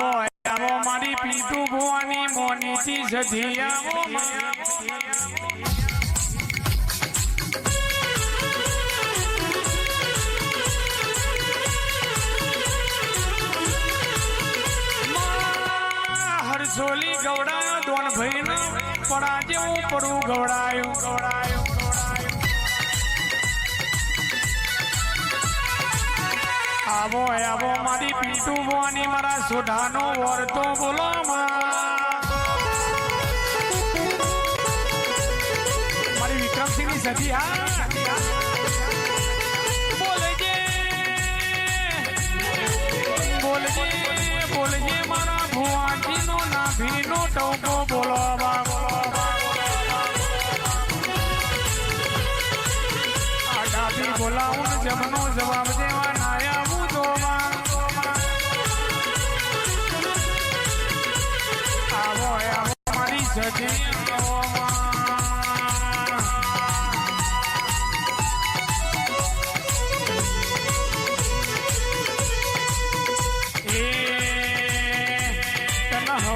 મારી પીટુ ભુવાની મોનીથી સધિયાઓ હરસોલી ગવડાયો દોન ભાઈ જેવું પડું ગવડાયું ગવડાયું. આવો આવો, મારી પીટુ બોની મારા સોઢાનો વર્તો બોલો મારી વિક્રમસિંહની સધી હા. નાભીનો ટોકો બોલાવા બોલાવું જમનો જવાબ દેવા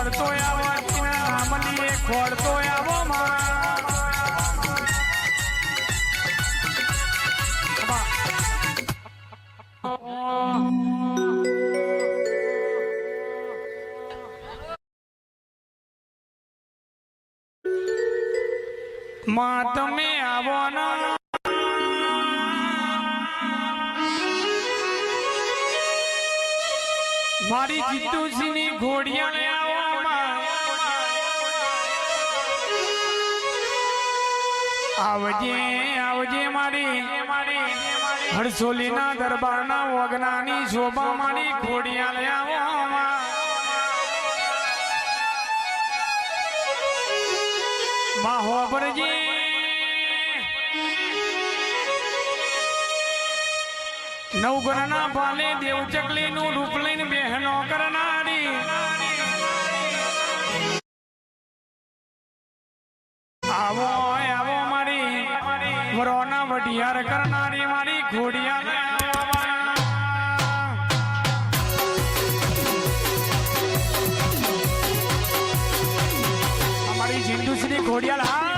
વળતો આવો એના ખોડતો આવો માં તમે આવો ના. મારી જીતુજીની ઘોડિયાને આવો આવજે આવજે મારી. હરસોલીના વગના વગનાની શોભા મારી ઘોડિયાને આવો માં. માં હોબરજી નવગ્રહના ભાલે દેવચકલી નું રૂપ લઈને બહેનો કરનારી. આવો આવો વઢિયાર કરનારી મારી ઘોડિયા અમારી જિંદુશ્રી ઘોડિયાલ હા?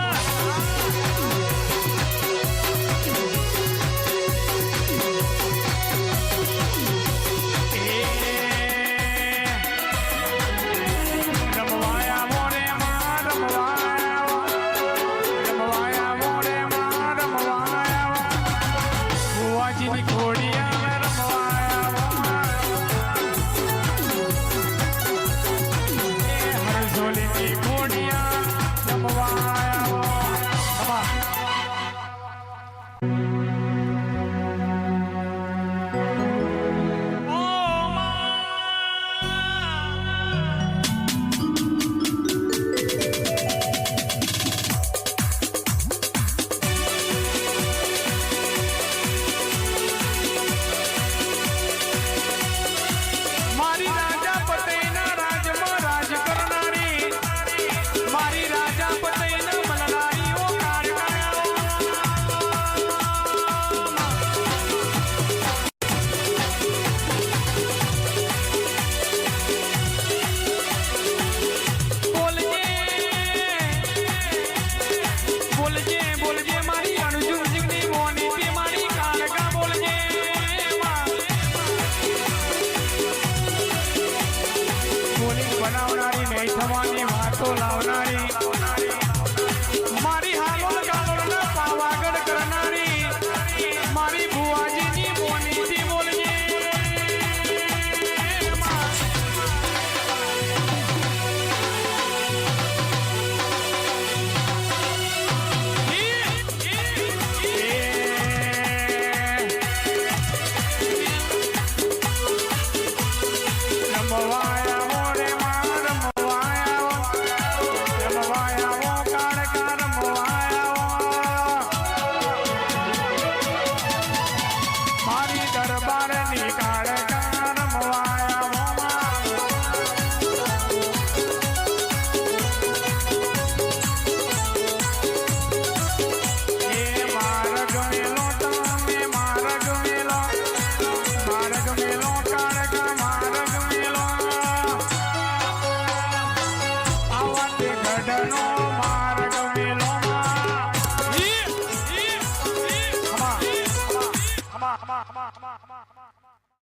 Bonani.